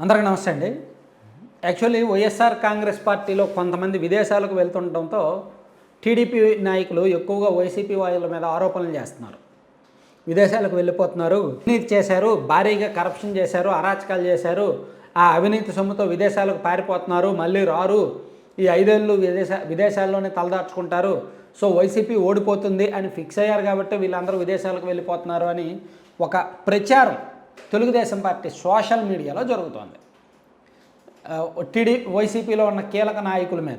అందరికీ నమస్తే అండి. యాక్చువల్లీ వైఎస్ఆర్ కాంగ్రెస్ పార్టీలో కొంతమంది విదేశాలకు వెళ్తుండటంతో టీడీపీ నాయకులు ఎక్కువగా వైసీపీ వాళ్ళ మీద ఆరోపణలు చేస్తున్నారు. విదేశాలకు వెళ్ళిపోతున్నారు. అవినీతి చేశారు భారీగా కరప్షన్ చేశారు అరాచకాలు చేశారు. ఆ అవినీతి సొమ్ముతో విదేశాలకు పారిపోతున్నారు. మళ్ళీ రారు. ఈ ఐదేళ్ళు విదేశ విదేశాల్లోనే తలదాచుకుంటారు. సో వైసీపీ ఓడిపోతుంది అని ఫిక్స్ అయ్యారు కాబట్టి వీళ్ళందరూ విదేశాలకు వెళ్ళిపోతున్నారు అని ఒక ప్రచారం తెలుగుదేశం పార్టీ సోషల్ మీడియాలో జరుగుతోంది. టీడీ వైసీపీలో ఉన్న కీలక నాయకుల మీద.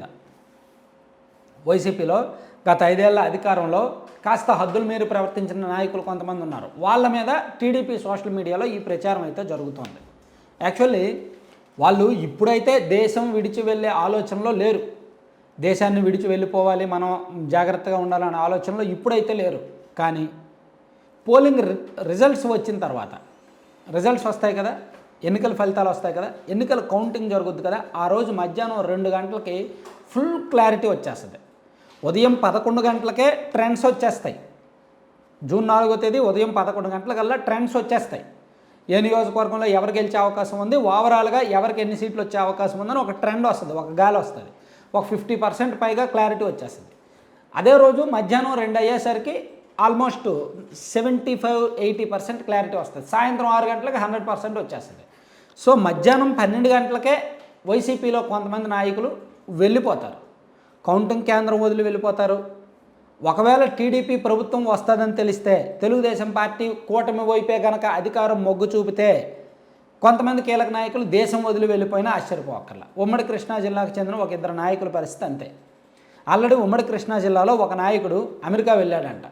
వైసీపీలో గత ఐదేళ్ళ అధికారంలో కాస్త హద్దుల మీరు ప్రవర్తించిన నాయకులు కొంతమంది ఉన్నారు. వాళ్ళ మీద టీడీపీ సోషల్ మీడియాలో ఈ ప్రచారం అయితే జరుగుతోంది. యాక్చువల్లీ వాళ్ళు ఇప్పుడైతే దేశం విడిచి వెళ్ళే ఆలోచనలో లేరు. దేశాన్ని విడిచి వెళ్ళిపోవాలి మనం జాగ్రత్తగా ఉండాలనే ఆలోచనలో ఇప్పుడైతే లేరు. కానీ పోలింగ్ రి- రిజల్ట్స్ వచ్చిన తర్వాత రిజల్ట్స్ వస్తాయి కదా ఎన్నికల ఫలితాలు వస్తాయి కదా ఎన్నికల కౌంటింగ్ జరుగుద్ది కదా ఆ రోజు మధ్యాహ్నం రెండు గంటలకి ఫుల్ క్లారిటీ వచ్చేస్తుంది. ఉదయం పదకొండు గంటలకే ట్రెండ్స్ వచ్చేస్తాయి. జూన్ నాలుగో తేదీ ఉదయం పదకొండు గంటలకల్లా ట్రెండ్స్ వచ్చేస్తాయి. ఏ నియోజకవర్గంలో ఎవరు గెలిచే అవకాశం ఉంది ఓవరాల్గా ఎవరికి ఎన్ని సీట్లు వచ్చే అవకాశం ఉందని ఒక ట్రెండ్ వస్తుంది ఒక గాలి వస్తుంది. ఒక ఫిఫ్టీ పర్సెంట్ పైగా క్లారిటీ వచ్చేస్తుంది. అదే రోజు మధ్యాహ్నం రెండు అయ్యేసరికి almost seventy five eighty percent clarity వస్తుంది. సాయంత్రం ఆరు గంటలకు హండ్రెడ్ పర్సెంట్ వచ్చేస్తుంది. సో మధ్యాహ్నం పన్నెండు గంటలకే వైసీపీలో కొంతమంది నాయకులు వెళ్ళిపోతారు. కౌంటింగ్ కేంద్రం వదిలి వెళ్ళిపోతారు. ఒకవేళ టీడీపీ ప్రభుత్వం వస్తుందని తెలిస్తే తెలుగుదేశం పార్టీ కూటమి వైపే గనక అధికారం మొగ్గు చూపితే కొంతమంది కీలక నాయకులు దేశం వదిలి వెళ్ళిపోయినా ఆశ్చర్యపోకర్లా ఉమ్మడి కృష్ణా జిల్లాకు చెందిన ఒక ఇద్దరు నాయకుల పరిస్థితి అంతే. ఆల్రెడీ ఉమ్మడి కృష్ణా జిల్లాలో ఒక నాయకుడు అమెరికా వెళ్ళాడంట.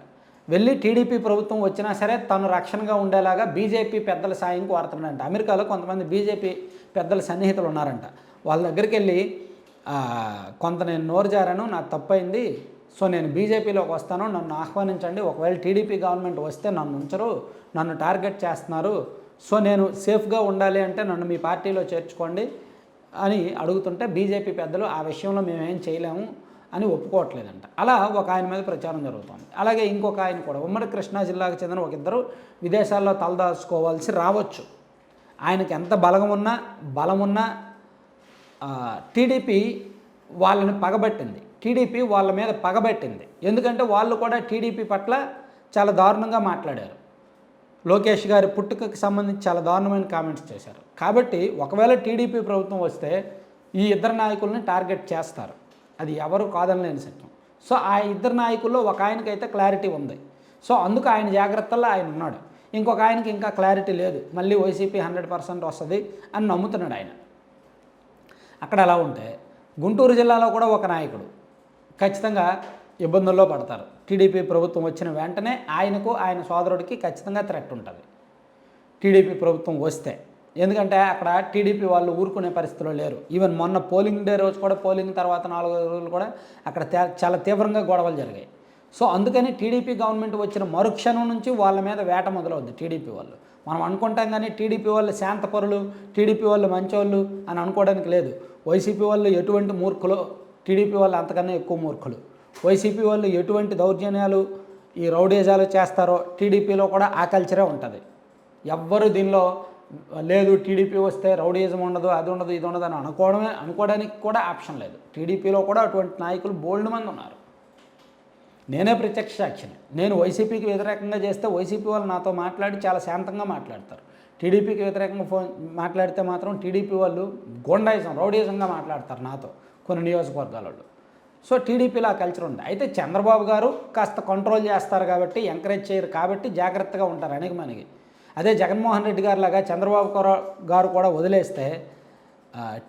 వెళ్ళి టీడీపీ ప్రభుత్వం వచ్చినా సరే తను రక్షణగా ఉండేలాగా బీజేపీ పెద్దల సాయం కోరుతున్నాడంట అమెరికాలో కొంతమంది బీజేపీ పెద్దల సన్నిహితులు ఉన్నారంట. వాళ్ళ దగ్గరికి వెళ్ళి కొంత నేను నోరు జారాను నాకు తప్పైంది. సో నేను బీజేపీలోకి వస్తాను. నన్ను ఆహ్వానించండి. ఒకవేళ టీడీపీ గవర్నమెంట్ వస్తే నన్ను ఉంచరు. నన్ను టార్గెట్ చేస్తున్నారు. సో నేను సేఫ్గా ఉండాలి అంటే నన్ను మీ పార్టీలో చేర్చుకోండి అని అడుగుతుంటే బీజేపీ పెద్దలు ఆ విషయంలో మేమేం చేయలేము. అని ఒప్పుకోవట్లేదంట. అలా ఒక ఆయన మీద ప్రచారం జరుగుతోంది. అలాగే ఇంకొక ఆయన కూడా ఉమ్మడి కృష్ణా జిల్లాకు చెందిన ఒక ఇద్దరు విదేశాల్లో తలదాచుకోవాల్సి రావచ్చు. ఆయనకి ఎంత బలం ఉన్నా బలం ఉన్నా టీడీపీ వాళ్ళని పగబట్టింది. టీడీపీ వాళ్ళ మీద పగబట్టింది. ఎందుకంటే వాళ్ళు కూడా టీడీపీ పట్ల చాలా దారుణంగా మాట్లాడారు. లోకేష్ గారి పుట్టుకకి సంబంధించి చాలా దారుణమైన కామెంట్స్ చేశారు. కాబట్టి ఒకవేళ టీడీపీ ప్రభుత్వం వస్తే ఈ ఇద్దరు నాయకుల్ని టార్గెట్ చేస్తారు. అది ఎవరు కాదనలేని సత్యం. సో ఆ ఇద్దరు నాయకుల్లో ఒక ఆయనకైతే క్లారిటీ ఉంది. సో అందుకు ఆయన జాగ్రత్తల్లో ఆయన ఉన్నాడు. ఇంకొక ఆయనకి ఇంకా క్లారిటీ లేదు. మళ్ళీ వైసీపీ హండ్రెడ్ పర్సెంట్ వస్తుంది అని నమ్ముతున్నాడు ఆయన. అక్కడ ఎలా ఉంటే గుంటూరు జిల్లాలో కూడా ఒక నాయకుడు ఖచ్చితంగా ఇబ్బందుల్లో పడతారు. టీడీపీ ప్రభుత్వం వచ్చిన వెంటనే ఆయనకు ఆయన సోదరుడికి ఖచ్చితంగా థ్రెట్ ఉంటుంది. టీడీపీ ప్రభుత్వం వస్తే ఎందుకంటే అక్కడ టీడీపీ వాళ్ళు ఊరుకునే పరిస్థితిలో లేరు. ఈవెన్ మొన్న పోలింగ్ డే రోజు కూడా పోలింగ్ తర్వాత నాలుగు రోజులు కూడా అక్కడ చాలా తీవ్రంగా గొడవలు జరిగాయి. సో అందుకని టీడీపీ గవర్నమెంట్ వచ్చిన మరుక్షణం నుంచి వాళ్ళ మీద వేట మొదలవుద్ది టీడీపీ వాళ్ళు. మనం అనుకుంటాం కానీ టీడీపీ వాళ్ళు శాంతపరులు టీడీపీ వాళ్ళు మంచోళ్ళు అని అనుకోవడానికి లేదు. వైసీపీ వాళ్ళు ఎటువంటి మూర్ఖులు టీడీపీ వాళ్ళు అంతకన్నా ఎక్కువ మూర్ఖులు. వైసీపీ వాళ్ళు ఎటువంటి దౌర్జన్యాలు ఈ రౌడీజాలు చేస్తారో టీడీపీలో కూడా ఆ కల్చరే ఉంటుంది. ఎవ్వరు దీనిలో లేదు టీడీపీ వస్తే రౌడీజం ఉండదు అది ఉండదు ఇది ఉండదు అని అనుకోవడమే అనుకోవడానికి కూడా ఆప్షన్ లేదు. టీడీపీలో కూడా అటువంటి నాయకులు బోల్డ్ మంది ఉన్నారు. నేనే ప్రత్యక్ష సాక్షిని. నేను వైసీపీకి వ్యతిరేకంగా చేస్తే వైసీపీ వాళ్ళు నాతో మాట్లాడి చాలా శాంతంగా మాట్లాడతారు. టీడీపీకి వ్యతిరేకంగా ఫోన్ మాట్లాడితే మాత్రం టీడీపీ వాళ్ళు గోండాయిజం రౌడీజంగా మాట్లాడతారు నాతో కొన్ని నియోజకవర్గాల వాళ్ళు. సో టీడీపీలో ఆ కల్చర్ ఉంది. అయితే చంద్రబాబు గారు కాస్త కంట్రోల్ చేస్తారు కాబట్టి ఎంకరేజ్ చేయరు కాబట్టి జాగ్రత్తగా ఉంటారు అనేక మనకి అదే జగన్మోహన్ రెడ్డి గారు లాగా చంద్రబాబు గారు- గారు కూడా వదిలేస్తే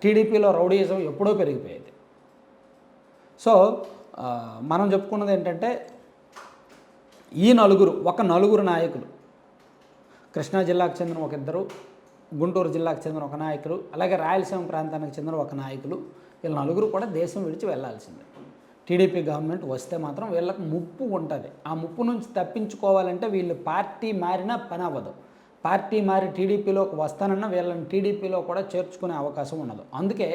టీడీపీలో రౌడీయిజం ఎప్పుడో పెరిగిపోయేది. సో మనం చెప్పుకున్నది ఏంటంటే ఈ నలుగురు ఒక నలుగురు నాయకులు కృష్ణా జిల్లాకు చెందిన ఒక ఇద్దరు గుంటూరు జిల్లాకు చెందిన ఒక నాయకులు అలాగే రాయలసీమ ప్రాంతానికి చెందిన ఒక నాయకులు వీళ్ళ నలుగురు కూడా దేశం విడిచి వెళ్ళాల్సిందే టీడీపీ గవర్నమెంట్ వస్తే మాత్రం వీళ్ళకి ముప్పు ఉంటుంది. ఆ ముప్పు నుంచి తప్పించుకోవాలంటే వీళ్ళు పార్టీ మారినా పని అవ్వదు. పార్టీ మారి టీడీపీలోకి వస్తానన్నా వీళ్ళని టీడీపీలో కూడా చేర్చుకునే అవకాశం ఉండదు అందుకే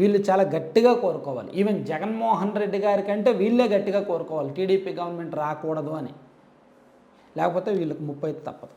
వీళ్ళు చాలా గట్టిగా కోరుకోవాలి. ఈవెన్ జగన్మోహన్ రెడ్డి గారి కంటే వీళ్ళే గట్టిగా కోరుకోవాలి. టీడీపీ గవర్నమెంట్ రాకూడదు అని. లేకపోతే వీళ్ళకి ముప్పై తప్పదు.